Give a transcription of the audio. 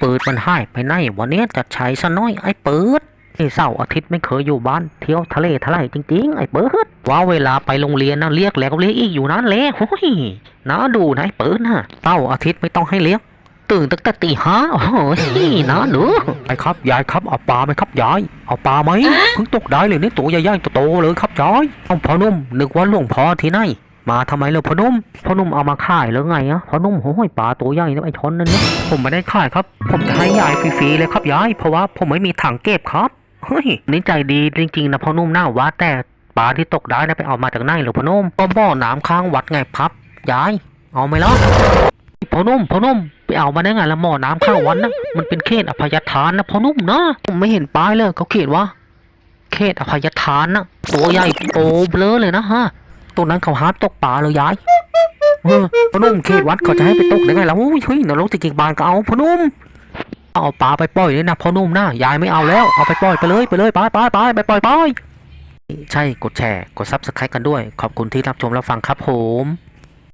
เปิดมันให้ไปไหนวันนี้จะใช้ซะน้อยไอ้เปิดนี่เสาร์อาทิตย์ไม่เคยอยู่บ้านเที่ยวทะเลทลายจริงๆ ไอ้เปิดว่าเวลาไปโรงเรียนนะเรียกแล้วก็เรียกอีกอยู่นั่นแหละโอ้ยน่าดูนะไอ้เปิดนะเสาร์อาทิตย์ไม่ต้องให้เรียกตื่นตั้งแต่ตีห้าโอ้โหน่าดูไอ้ครับยายครับเอาปลาไหมครับยายเอาปลาไหมเพิ่งตกได้เลยนี่ตัวใหญ่ๆโตๆเลยครับยายเอาพ่อนุ่มนึกว่าหลวงพ่อที่ไหน มาทำไมเลยพ่อนุ่มพ่อนุ่มเอามาขายหรือไงอะพ่อนุ่มโอ้ยปลาตัวใหญ่นะไอ้ชนนั่นเนี่ยผมไม่ได้ขายครับ ผมจะให้ยายฟรีๆเลยครับยายเพราะว่าผมไม่มีถังเก็บครับเฮ้ยนี่ใจดีจริงๆนะพ่อนุ่มน่าว่าแต่ปลาที่ตกได้นะไปเอามาจากไหนเหรอพ่อนุ่มก็บ่อน้ำข้างวัดไงครับยายเอาไหมล่ะพ่อนุ่มพ่อนุ่มไปเอามาได้ไงละหม้อน้ำข้างวัดนะมันเป็นเขตอภัยทานนะพ่อนุ่มนะผมไม่เห็นป้ายเลยเขาเขียนว่าเขตอภัยทานนะตัวใหญ่โตเบลอเลยนะฮะ ตรงนั้นเขาห้ามตกป่าเลยยายเออพอนุ่มเขตวัดเขาจะให้ไปตกได้ไงล่ะอุ้ยเฮ้ยนรกจะกิ่งบานก็เอาพอนุ่มเอาปลาไปปล่อยเลยนะพอนุ่มนะยายไม่เอาแล้วเอาไปปล่อยไปเลยไปเลยไปไปไปไปปล่อยไปใช่กดแชร์กดซับสไครต์กันด้วย ขอบคุณที่รับชมรับฟังครับผม